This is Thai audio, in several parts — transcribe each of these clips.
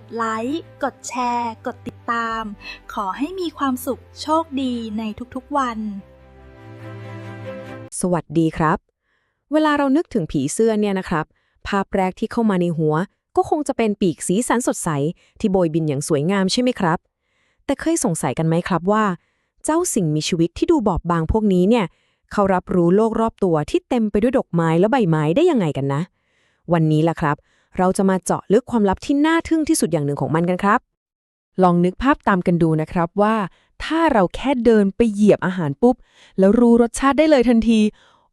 ดไลค์ กดแชร์ กดติดตาม ขอให้มีความสุขโชคดีในทุกๆวัน สวัสดีครับ เวลาเรานึกถึงผีเสื้อเนี่ยนะครับ ภาพแรกที่เข้ามาในหัว ก็คงจะเป็นปีกสีสันสดใส ที่โบยบินอย่างสวยงามใช่ไหมครับ แต่เคยสงสัยกันไหมครับว่า เจ้าสิ่งมีชีวิตที่ดูบอบบางพวกนี้เนี่ยเขารับรู้โลกรอบตัวที่เต็มไปด้วยดอกไม้และใบไม้ได้ยังไงกันนะ วันนี้ล่ะครับ เราจะมาเจาะลึกความลับที่น่าทึ่งที่สุดอย่างหนึ่งของมันกันครับ ลองนึกภาพตามกันดูนะครับว่า ถ้าเราแค่เดินไปเหยียบอาหารปุ๊บ แล้วรู้รสชาติได้เลยทันที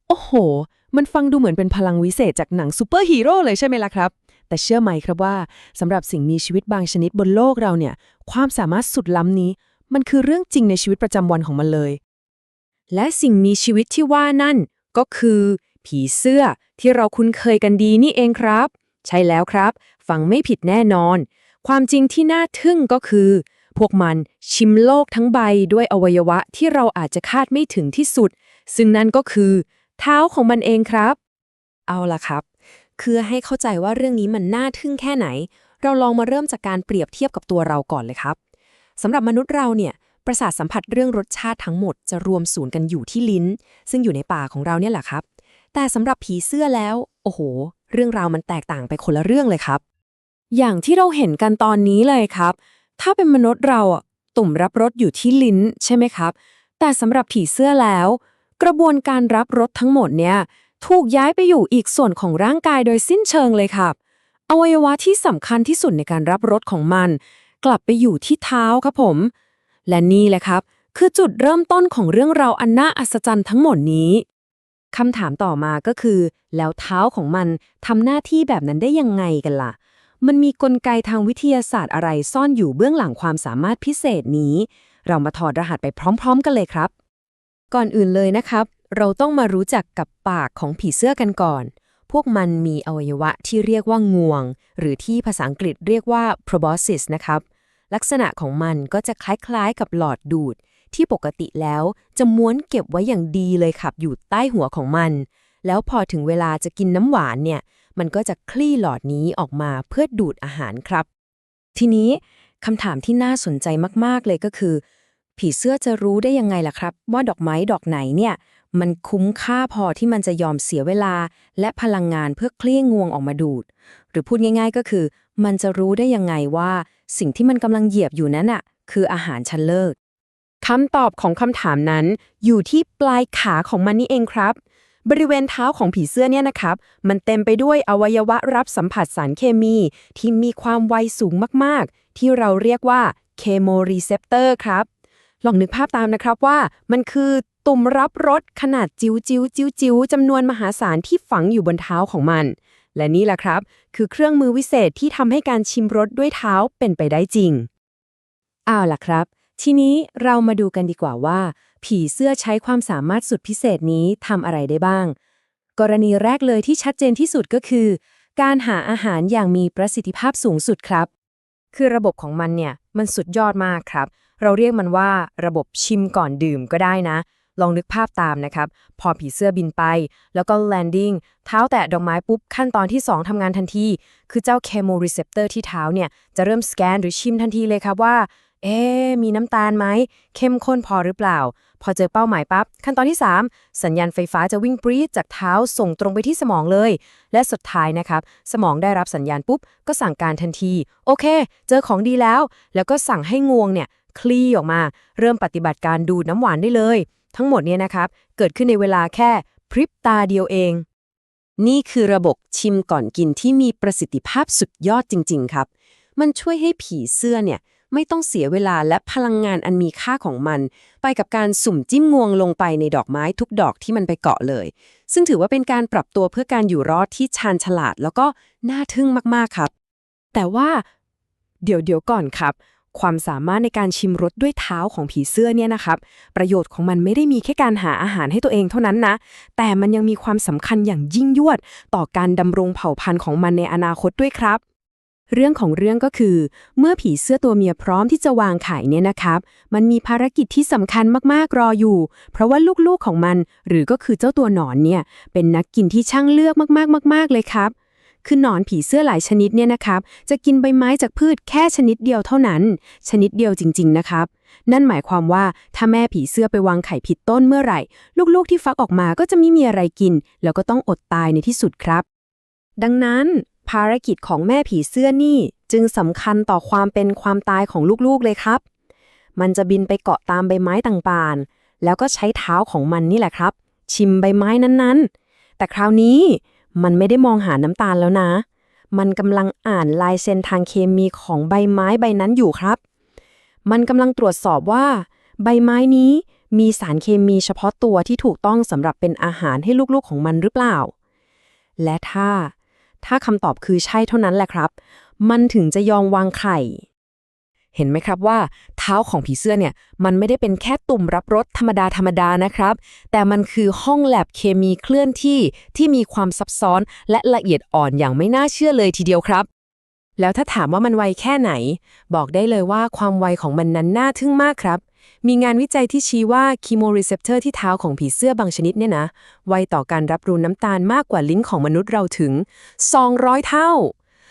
โอ้โห มันฟังดูเหมือนเป็นพลังวิเศษจากหนังซูเปอร์ฮีโร่เลยใช่ไหมล่ะครับ แต่เชื่อไหมครับว่าสำหรับสิ่งมีชีวิตบางชนิดบนโลกเราเนี่ย ความสามารถสุดล้ำนี้ มันคือเรื่องจริงในชีวิตประจำวันของมันเลย และสิ่งมีชีวิตที่ว่านั่นก็คือ ผีเสื้อที่เราคุ้นเคยกันดีนี่เองครับ ใช่แล้วครับ ฟังไม่ผิดแน่นอน ความจริงที่น่าทึ่งก็คือ พวกมันชิมโลกทั้งใบด้วยอวัยวะที่เราอาจจะคาดไม่ถึงที่สุด ซึ่งนั่นก็คือ เท้าของมันเองครับ เอาล่ะครับคือให้เข้าใจว่าเรื่องนี้มันน่าทึ่งแค่ไหน เราลองมาเริ่มจากการเปรียบเทียบกับตัวเราก่อนเลยครับสำหรับมนุษย์เราเนี่ยประสาทสัมผัสเรื่องรสชาติทั้งหมดจะรวมศูนย์กันอยู่ที่ลิ้น ซึ่งอยู่ในปากของเราเนี่ยแหละครับ แต่สำหรับผีเสื้อแล้ว โอ้โห เรื่องราวมันแตกต่างไปคนละเรื่องเลยครับ อย่างที่เราเห็นกันตอนนี้เลยครับ ถ้าเป็นมนุษย์เราอะตุ่มรับรสอยู่ที่ลิ้นใช่ไหมครับ แต่สำหรับผีเสื้อแล้ว กระบวนการรับรสทั้งหมดเนี่ยถูกย้ายไปอยู่อีกส่วนของร่างกายโดยสิ้นเชิงเลยครับ อวัยวะที่สำคัญที่สุดในการรับรสของมัน กลับไปอยู่ที่เท้าครับผม และนี่แหละครับ คือจุดเริ่มต้นของเรื่องราวอันน่าอัศจรรย์ทั้งหมดนี้ คำถามต่อมาก็คือ แล้วเท้าของมันทำหน้าที่แบบนั้นได้ยังไงกันล่ะ มันมีกลไกทางวิทยาศาสตร์อะไรซ่อนอยู่เบื้องหลังความสามารถพิเศษนี้ เรามาถอดรหัสไปพร้อม ๆ กันเลยครับ ก่อนอื่นเลยนะครับ เราต้องมารู้จักกับปากของผีเสื้อกันก่อน พวกมันมีอวัยวะที่เรียกว่างวง หรือที่ภาษาอังกฤษเรียกว่า proboscis นะครับ ลักษณะของมันก็จะคล้ายๆกับหลอดดูด ที่ปกติแล้วจะม้วนเก็บไว้อย่างดีเลยครับอยู่ใต้หัวของมัน แล้วพอถึงเวลาจะกินน้ำหวานเนี่ย มันก็จะคลี่หลอดนี้ออกมาเพื่อดูดอาหารครับ ทีนี้คำถามที่น่าสนใจมากๆเลยก็คือ ผีเสื้อจะรู้ได้ยังไงล่ะครับ ว่าดอกไม้ดอกไหนเนี่ย มันคุ้มค่าพอที่มันจะยอมเสียเวลา และพลังงานเพื่อเคลี่ยงวงออกมาดูด หรือพูดง่าย ๆ ก็คือ มันจะรู้ได้ยังไงว่า สิ่งที่มันกำลังเหยียบอยู่นั้นอะคืออาหารชั้นเลิศ คำตอบของคำถามนั้น อยู่ที่ปลายขาของมันนี่เองครับ บริเวณเท้าของผีเสื้อเนี่ยนะครับ มันเต็มไปด้วยอวัยวะรับสัมผัสสารเคมี ที่มีความไวสูงมากๆ ที่เราเรียกว่าเคโมรีเซปเตอร์ครับ ลองนึกภาพตามนะครับว่ามันคือตุ่มรับรสขนาดจิ๋วจิ๋วจิ๋วจิ๋วจำนวนมหาศาลที่ฝังอยู่บนเท้าของมัน และนี่แหละครับ คือเครื่องมือวิเศษที่ทำให้การชิมรสด้วยเท้าเป็นไปได้จริงเอาวล่ะครับ ทีนี้เรามาดูกันดีกว่าว่า ผีเสื้อใช้ความสามารถสุดพิเศษนี้ทำอะไรได้บ้าง กรณีแรกเลยที่ชัดเจนที่สุดก็คือ การหาอาหารอย่างมีประสิทธิภาพสูงสุดครับ คือระบบของมันเนี่ยมันสุดยอดมากครับ เราเรียกมันว่าระบบชิมก่อนดื่มก็ได้นะ ลองนึกภาพตามนะครับ พอผีเสื้อบินไป แล้วก็แลนดิ้งเท้าแตะดอกไม้ปุ๊บ ขั้นตอนที่ 2ทำงานทันที คือเจ้าเคโมรีเซปเตอร์ที่เท้าเนี่ยจะเริ่มสแกนหรือชิมทันทีเลยครับว่า เอ๊มีน้ำตาลไหม เข้มข้นพอหรือเปล่า พอเจอเป้าหมายปั๊บ ขั้นตอนที่ 3 สัญญาณไฟฟ้าจะวิ่งปรี๊ดจากเท้าส่งตรงไปที่สมองเลย และสุดท้ายนะครับ สมองได้รับสัญญาณปุ๊บ ก็สั่งการทันที โอเค เจอของดีแล้ว แล้วก็สั่งให้งวงเนี่ย คลี่ออกมา เริ่มปฏิบัติการดูดน้ำหวานได้เลย ทั้งหมดเนี่ยนะครับ เกิดขึ้นในเวลาแค่พริบตาเดียวเอง นี่คือระบบชิมก่อนกินที่มีประสิทธิภาพสุดยอดจริง ๆ ครับ มันช่วยให้ผีเสื้อเนี่ย ไม่ต้องเสียเวลาและพลังงานอันมีค่าของมัน ไปกับการสุ่มจิ้มงวงลงไปในดอกไม้ทุกดอกที่มันไปเกาะเลย ซึ่งถือว่าเป็นการปรับตัวเพื่อการอยู่รอดที่ชาญฉลาด แล้วก็น่าทึ่งมากๆครับ แต่ว่า เดี๋ยวเดี๋ยวก่อนครับ ความสามารถในการชิมรสด้วยเท้าของผีเสื้อเนี่ยนะครับ ประโยชน์ของมันไม่ได้มีแค่การหาอาหารให้ตัวเองเท่านั้นนะ แต่มันยังมีความสำคัญอย่างยิ่งยวด ต่อการดำรงเผ่าพันธุ์ของมันในอนาคตด้วยครับ เรื่องของเรื่องก็คือ เมื่อผีเสื้อตัวเมียพร้อมที่จะวางไข่เนี่ยนะครับ มันมีภารกิจที่สำคัญมากๆรออยู่ เพราะว่าลูกๆของมัน หรือก็คือเจ้าตัวหนอนเนี่ย เป็นนักกินที่ช่างเลือกมากๆๆๆเลยครับ คือหนอนผีเสื้อหลายชนิดเนี่ยนะครับ จะกินใบไม้จากพืชแค่ชนิดเดียวเท่านั้น ชนิดเดียวจริง ๆ นะครับ นั่นหมายความว่าถ้าแม่ผีเสื้อไปวางไข่ผิดต้นเมื่อไหร่ ลูกๆที่ฟักออกมาก็จะไม่มีอะไรกิน แล้วก็ต้องอดตายในที่สุดครับดังนั้น ภารกิจของแม่ผีเสื้อนี่จึงสำคัญต่อความเป็นความตายของลูกๆเลยครับ มันจะบินไปเกาะตามใบไม้ต่างๆ แล้วก็ใช้เท้าของมันนี่แหละครับ ชิมใบไม้นั้นๆ แต่คราวนี้มันไม่ได้มองหาน้ำตาลแล้วนะ มันกำลังอ่านลายเซ็นทางเคมีของใบไม้ใบนั้นอยู่ครับ มันกำลังตรวจสอบว่า ใบไม้นี้มีสารเคมีเฉพาะตัวที่ถูกต้องสำหรับเป็นอาหารให้ลูกๆของมันหรือเปล่า และถ้า ถ้าคำตอบคือใช่เท่านั้นแหละครับ มันถึงจะยอมวางไข่ เห็นไหมครับว่า เท้าของผีเสื้อเนี่ย มันไม่ได้เป็นแค่ตุ่มรับรสธรรมดาธรรมดานะครับ แต่มันคือห้องแลบเคมีเคลื่อนที่ที่มีความซับซ้อนและละเอียดอ่อนอย่างไม่น่าเชื่อเลยทีเดียวครับแล้วถ้าถามว่ามันไวแค่ไหน บอกได้เลยว่าความไวของมันนั้นน่าทึ่งมากครับ มีงานวิจัยที่ชี้ว่าคีโมรีเซปเตอร์ที่เท้าของผีเสื้อบางชนิดเนี่ยนะ ไวต่อการรับรู้น้ำตาลมากกว่าลิ้นของมนุษย์เราถึง 200 เท่า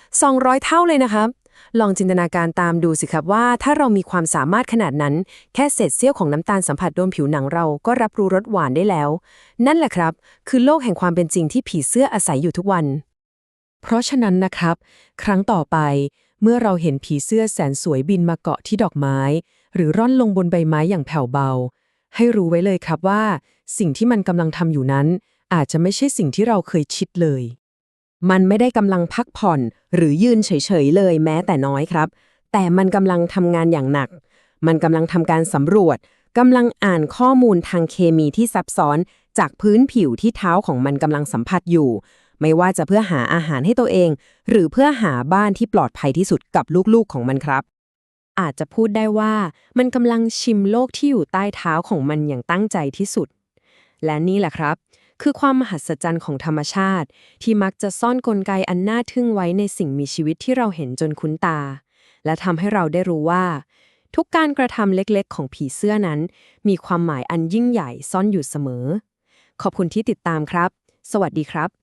200 เท่าเลยนะครับ ลองจินตนาการตามดูสิครับว่า ถ้าเรามีความสามารถขนาดนั้น แค่เศษเสี้ยวของน้ำตาลสัมผัสโดนผิวหนังเราก็รับรู้รสหวานได้แล้ว นั่นแหละครับ คือโลกแห่งความเป็นจริงที่ผีเสื้ออาศัยอยู่ทุกวัน เพราะฉะนั้นนะครับ ครั้งต่อไป เมื่อเราเห็นผีเสื้อแสนสวยบินมาเกาะที่ดอกไม้ หรือร่อนลงบนใบไม้อย่างแผ่วเบา ให้รู้ไว้เลยครับว่า สิ่งที่มันกำลังทำอยู่นั้น อาจจะไม่ใช่สิ่งที่เราเคยคิดเลย มันไม่ได้กำลังพักผ่อน หรือยืนเฉยๆเลยแม้แต่น้อยครับ แต่มันกำลังทำงานอย่างหนัก มันกำลังทำการสำรวจกำลังอ่านข้อมูลทางเคมีที่ซับซ้อนจากพื้นผิวที่เท้าของมันกำลังสัมผัสอยู่ ไม่ว่าจะเพื่อหาอาหารให้ตัวเอง หรือเพื่อหาบ้านที่ปลอดภัยที่สุดกับลูกๆของมันครับ อาจจะพูดได้ว่ามันกำลังชิมโลกที่อยู่ใต้เท้าของมันอย่างตั้งใจที่สุด และนี่แหละครับ คือความมหัศจรรย์ของธรรมชาติ ที่มักจะซ่อนกลไกอันน่าทึ่งไว้ในสิ่งมีชีวิตที่เราเห็นจนคุ้นตา และทำให้เราได้รู้ว่าทุกการกระทำเล็กๆ ของผีเสื้อนั้น มีความหมายอันยิ่งใหญ่ซ่อนอยู่เสมอ ขอบคุณที่ติดตามครับ สวัสดีครับ